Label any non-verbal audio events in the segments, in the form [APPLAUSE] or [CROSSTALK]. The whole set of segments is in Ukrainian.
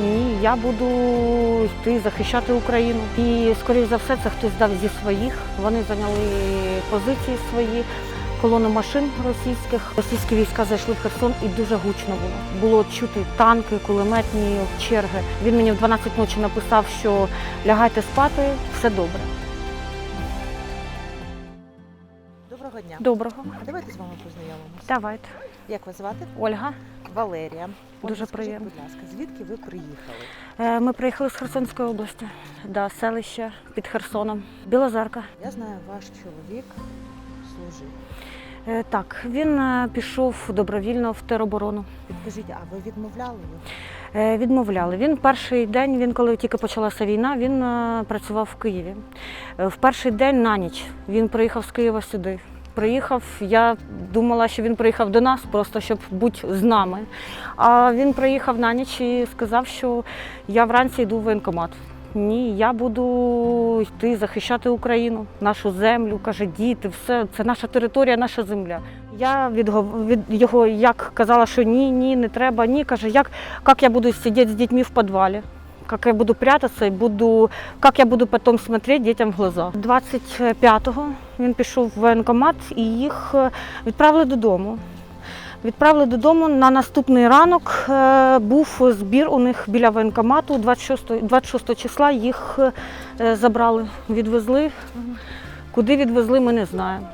Ні, я буду йти захищати Україну. І, скоріш за все, це хтось дав зі своїх. Вони зайняли позиції свої. Колону машин російських. Російські війська зайшли в Херсон і дуже гучно було. Було чути танки, кулеметні черги. Він мені в 12 ночі написав, що лягайте спати, все добре. Дня. Доброго. Давайте з вами познайомимося. Давайте. Як вас звати? Ольга. Валерія. Дуже скажіть, приємно. Будь ласка, звідки ви приїхали? Е, Ми приїхали з Херсонської області, да, селище під Херсоном. Білозерка. Я знаю, ваш чоловік служив. Е, Так, він е, пішов добровільно в тероборону. Підкажіть, а ви відмовляли його? Е, Відмовляли. Він перший день, він коли тільки почалася війна, він е, працював в Києві. Е, В перший день на ніч він приїхав з Києва сюди. Приїхав, я думала, що він приїхав до нас, просто щоб бути з нами. А він приїхав на ніч і сказав, що я вранці йду в воєнкомат. Ні, я буду йти захищати Україну, нашу землю, каже, діти, все, це наша територія, наша земля. Я від, його як казала, що ні, ні, не треба, ні. Каже, як, як я буду сидіти з дітьми в підвалі, як я буду прятатися і буду, як я буду потім смотрети дітям в глаза. 25-го він пішов в воєнкомат і їх е, відправили додому. Відправили додому на наступний ранок. е, Був збір у них біля воєнкомату. 26, 26 числа їх е, забрали, відвезли. Куди відвезли, ми не знаємо.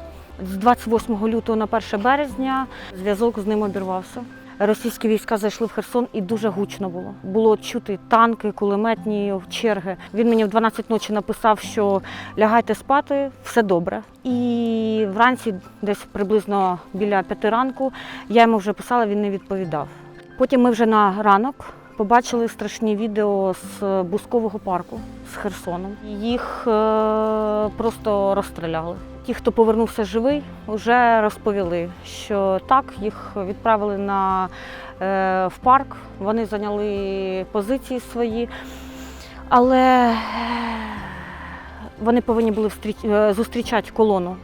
З 28 лютого на 1 березня зв'язок з ним обірвався. Російські війська зайшли в Херсон і дуже гучно було. Було чути танки, кулеметні черги. Він мені в 12 ночі написав, що лягайте спати, все добре. І вранці, десь приблизно біля п'яти ранку, я йому вже писала, він не відповідав. Потім ми вже на ранок побачили страшні відео з Бускового парку з Херсоном. Їх е, просто розстріляли. Ті, хто повернувся живий, вже розповіли, що так, їх відправили на, е, в парк, вони зайняли позиції свої, але е, вони повинні були е, зустрічати колону.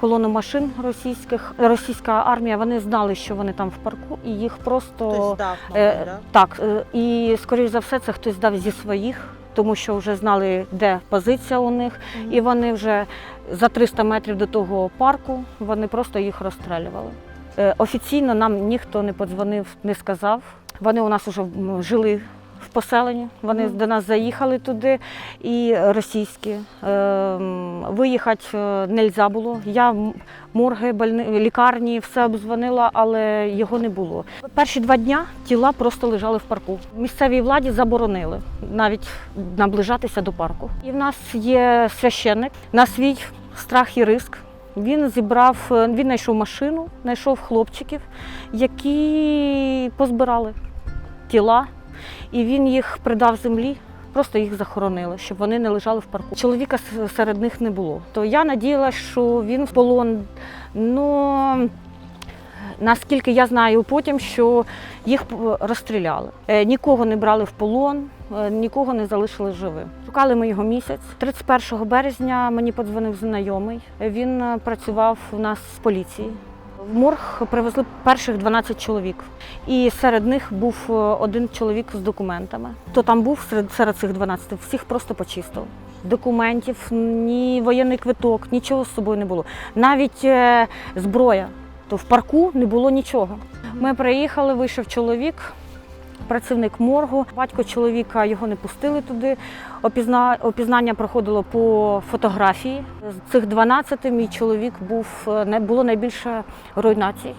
Колону машин російських, російська армія, вони знали, що вони там в парку, і їх просто Хтось здав, Е, да? Так, е, і скоріш за все, це хтось дав зі своїх, тому що вже знали, де позиція у них, Мгм. і вони вже за 300 метрів до того парку вони просто їх розстрілювали. Е, Офіційно нам ніхто не подзвонив, не сказав. Вони у нас вже жили в поселенні. Вони до нас заїхали туди, і російські. Е, Виїхати е, нельзя було. Я морги, больни- лікарні, все обдзвонила, але його не було. Перші два дня тіла просто лежали в парку. Місцевій владі заборонили навіть наближатися до парку. І в нас є священник на свій страх і риск. Він зібрав, е, він знайшов машину, знайшов хлопчиків, які позбирали тіла, і він їх придав землі. Просто їх захоронили, щоб вони не лежали в парку. Чоловіка серед них не було. То я надіялася, що він в полон. Ну наскільки я знаю потім, що їх розстріляли. Е, Нікого не брали в полон, е, нікого не залишили живим. Шукали ми його місяць. 31 березня мені подзвонив знайомий. Він е, працював у нас в поліції. В морг привезли перших 12 чоловік, і серед них був е, один чоловік з документами. Хто там був серед, серед цих 12, всіх просто почистив. Документів, ні воєнний квиток, нічого з собою не було. Навіть е, зброя. То в парку не було нічого. Ми приїхали, вийшов чоловік, працівник моргу. Батько чоловіка його не пустили туди. Опізна... Опізнання проходило по фотографії. З цих 12 мій чоловік був е, не було найбільше руйнацій.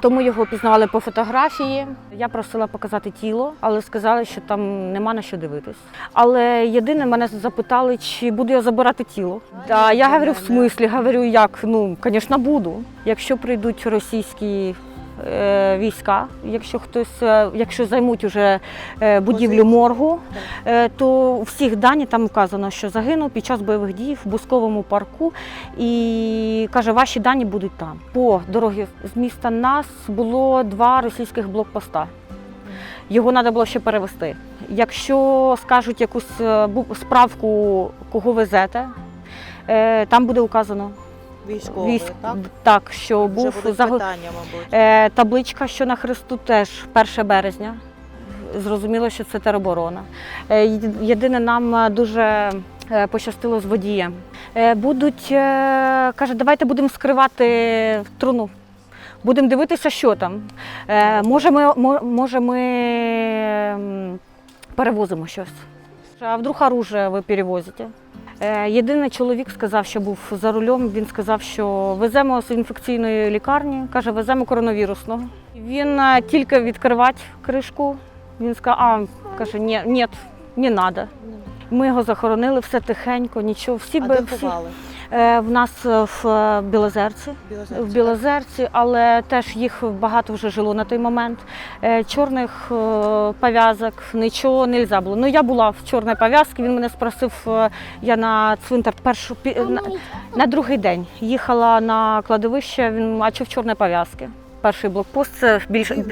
Тому його опізнавали по фотографії. Я просила показати тіло, але сказали, що там нема на що дивитись. Але єдине мене запитали, чи буду я забирати тіло. Да, я говорю, в смислі, говорю, як? Ну, звісно, буду. Якщо прийдуть російські війська, якщо хтось, е, якщо займуть уже е, будівлю моргу, е, то всіх дані там вказано, що загинув під час бойових дій в Бусковому парку. І каже, ваші дані будуть там. По дорогі з міста нас було два російських блокпоста. Його треба було ще перевести. Якщо скажуть якусь е, справку, кого везете, е, там буде указано Військовий, військ, так? так, що був заго- питання, мабуть. Е, табличка, що на хресту теж 1 березня. зрозуміло, що це тероборона. Е, Єдине, нам е, дуже пощастило з водієм. Будуть, каже, давайте будемо скривати труну. Будемо дивитися, що там. Може, ми, може, ми перевозимо щось. А вдруг оружие ви перевозите? Е, Єдиний чоловік сказав, що був за рулем. Він сказав, що веземо з інфекційної лікарні, каже, веземо коронавірусного. Він е, тільки відкривати кришку. Він сказав, а каже, ні, ні, не треба. Ми його захоронили, все тихенько, нічого. Всі, А би- всі в нас е, в е, Білозерці. Білозерці, В Білозерці, але теж їх багато вже жило на той момент. Е, Чорних е, пов'язок, нічого не можна було. Ну я була в чорній пов'язці, він мене спросив, е, я на цвинтар першу на, на другий день їхала на кладовище, він а чого в чорній пов'язці. Перший блокпост це більше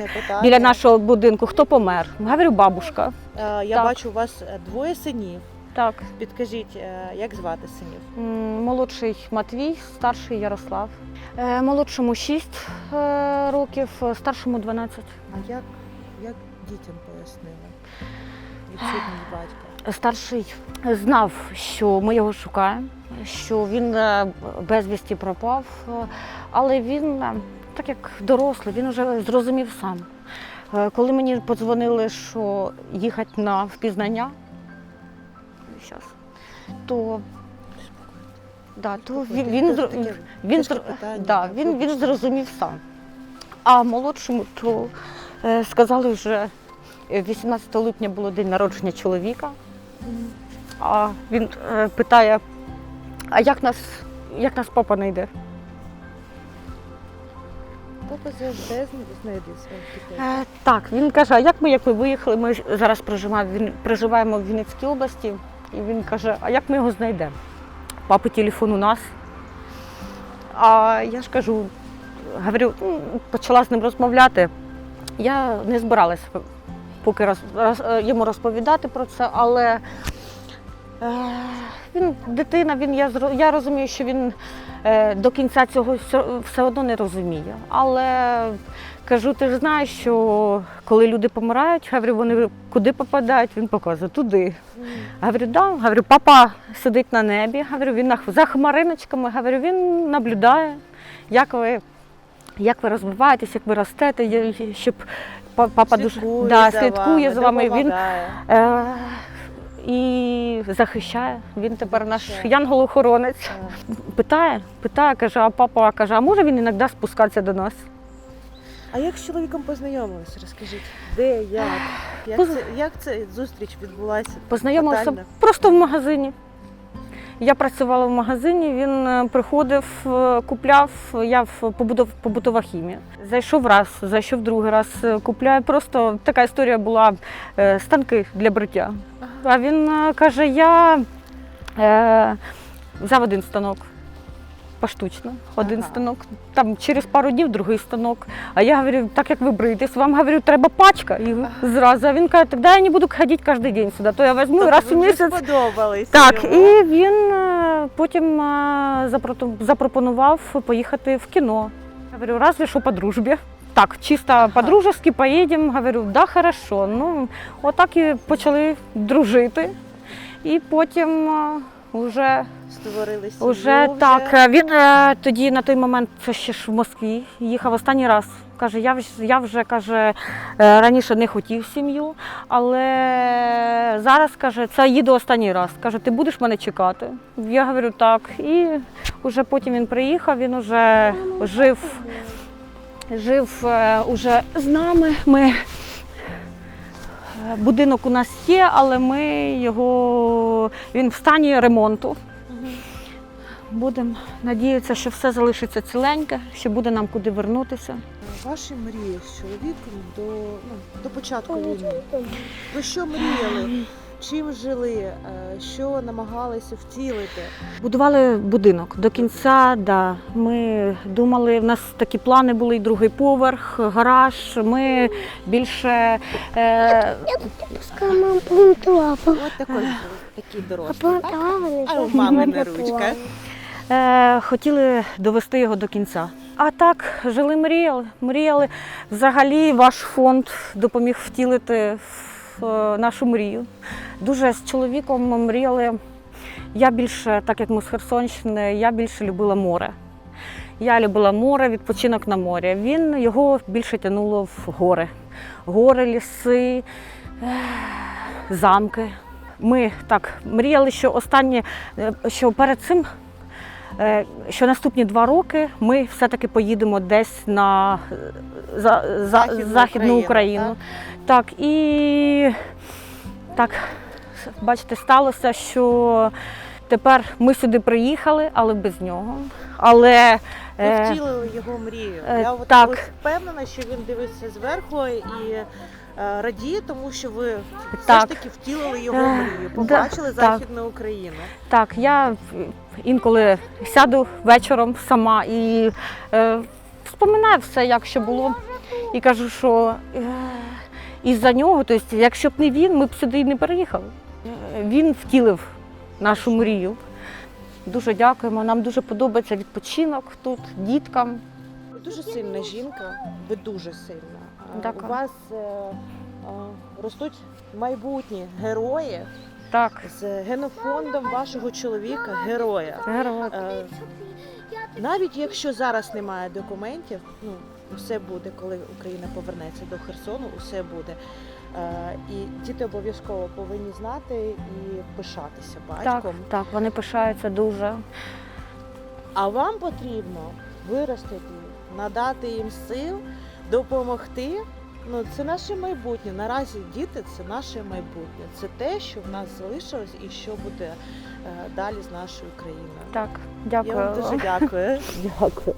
біля нашого будинку. Хто помер? Говорю, бабушка. Е, Я Так. бачу, у вас е, двоє синів. Так, Підкажіть, е, як звати синів? Молодший Матвій, старший Ярослав. Е, Молодшому 6 років, е, старшому 12. А як, як дітям пояснили? Відсутність батька. Старший знав, що ми його шукаємо, що він безвісті пропав, але він, так як дорослий, він вже зрозумів сам. Коли мені подзвонили, що їхати на впізнання, щас, то, да, то він, він, да, він, він зрозумів сам. А молодшому то е, сказали вже е, 18 липня було день народження чоловіка. А він е, питає: а як нас, як нас папа не йде? Папа завжди знайде своїх дітей. Е, так, він каже, а як ми, як ми виїхали, ми зараз проживаємо, проживаємо в Вінницькій області, і він каже, а як ми його знайдемо? Папи телефон у нас. А я ж кажу, говорю, «Ну, почала з ним розмовляти. Я не збиралася поки роз, роз, е, йому розповідати про це, але е, він дитина, він, я, я розумію, що він е, до кінця цього все одно не розуміє. Але кажу, ти ж знаєш, що коли люди помирають, говорю, вони куди попадають, він показує туди. Говорю, да. Говорю, папа сидить на небі. Говорю, він на за хмариночками. Говорю, він наблюдає, як ви, як ви розвиваєтесь, як ви ростете, щоб папа дуже Слідкує да, слідкує за вами. Він е, і захищає. Він тепер наш янгол-охоронець. Питає, питає, каже, а папа каже, а може він іноді спускатися до нас? А як з чоловіком познайомилися? Розкажіть, де, як? Як Поз- це, як це зустріч відбулася? Познайомилися Тотально? просто в магазині. Я працювала в магазині, він е, приходив, е, купляв, я в побудов- побутова хімія. Зайшов раз, зайшов другий раз, е, купляю. Просто така історія була станки для бриття. А він каже, я е, взяв один станок. Поштучно, один Ага. станок. Там через пару днів другий станок. А я говорю, так як ви бриєтесь, вам говорю, треба пачка. І зразу. А він каже, тоді я не буду ходити кожен день сюди, то я візьму Тобто раз у місяць. сподобались Так, йому. і він е, потім е, запропонував поїхати в кіно. Я говорю, разве що по дружбі. Так, чисто по-дружески поїдемо. Говорю, да, хорошо. Ну, отак і почали дружити. І потім е, вже Створили сім'ю Уже так. Він е, тоді на той момент ще ж в Москві їхав останній раз. Каже, я, вж- я вже каже, е, раніше не хотів сім'ю, але зараз каже, це їду останній раз. Каже, ти будеш мене чекати? Я говорю, так. І вже потім він приїхав, він вже жив, жив е, уже з нами. Ми, будинок у нас є, але ми його він в стані ремонту. Будемо надіятися, що все залишиться ціленьке, що буде нам куди вернутися. Ваші мрії з чоловіком до, ну, до початку війни. Ви що мріяли? Чим жили? Е, Що намагалися втілити? Будували будинок до кінця. Да. Ми думали, в нас такі плани були, і другий поверх, гараж. Ми більше е, Пускай мама плентувала. От такий, такий А так? А у мами не ручка. е, хотіли довести його до кінця. А так, жили, мріяли. Мріяли. Взагалі ваш фонд допоміг втілити в нашу мрію. Дуже з чоловіком мріяли. Я більше, так як ми з Херсонщини, я більше любила море. Я любила море, відпочинок на морі. Він його більше тянуло в гори. Гори, ліси, замки. Ми так мріяли, що останні, е, що перед цим, е, що наступні два роки ми все-таки поїдемо десь на е, за, за, Західну Західну Україну, Україну. Так, і так, бачите, сталося, що тепер ми сюди приїхали, але без нього. Але Ви е, втілили його мрію. е, Я от так. впевнена, що він дивиться зверху і е, радіє, тому що ви все ж таки втілили його мрію. Побачили так. Західну Україну. Так, я інколи сяду вечором сама і е, вспоминаю все, як що було. І кажу, що е, із-за нього, тобто, якщо б не він, ми б сюди і не переїхали. Е, Він втілив нашу мрію. Дуже дякуємо. Нам дуже подобається відпочинок тут, діткам. Ви дуже сильна жінка, ви дуже сильна. А, Дякую. У вас е, е, ростуть майбутні герої Так, з генофондом вашого чоловіка, героя. герой. Е, Навіть якщо зараз немає документів, ну все буде, коли Україна повернеться до Херсону, усе буде. Е, І діти обов'язково повинні знати і пишатися батьком. так, вони пишаються дуже. А вам потрібно виростити, надати їм сил, допомогти. Ну, це наше майбутнє. Наразі діти це наше майбутнє. Це те, що в нас залишилось і що буде е, далі з нашою країною. Так, дякую. Я вам дуже дякую. [LAUGHS] Дякую.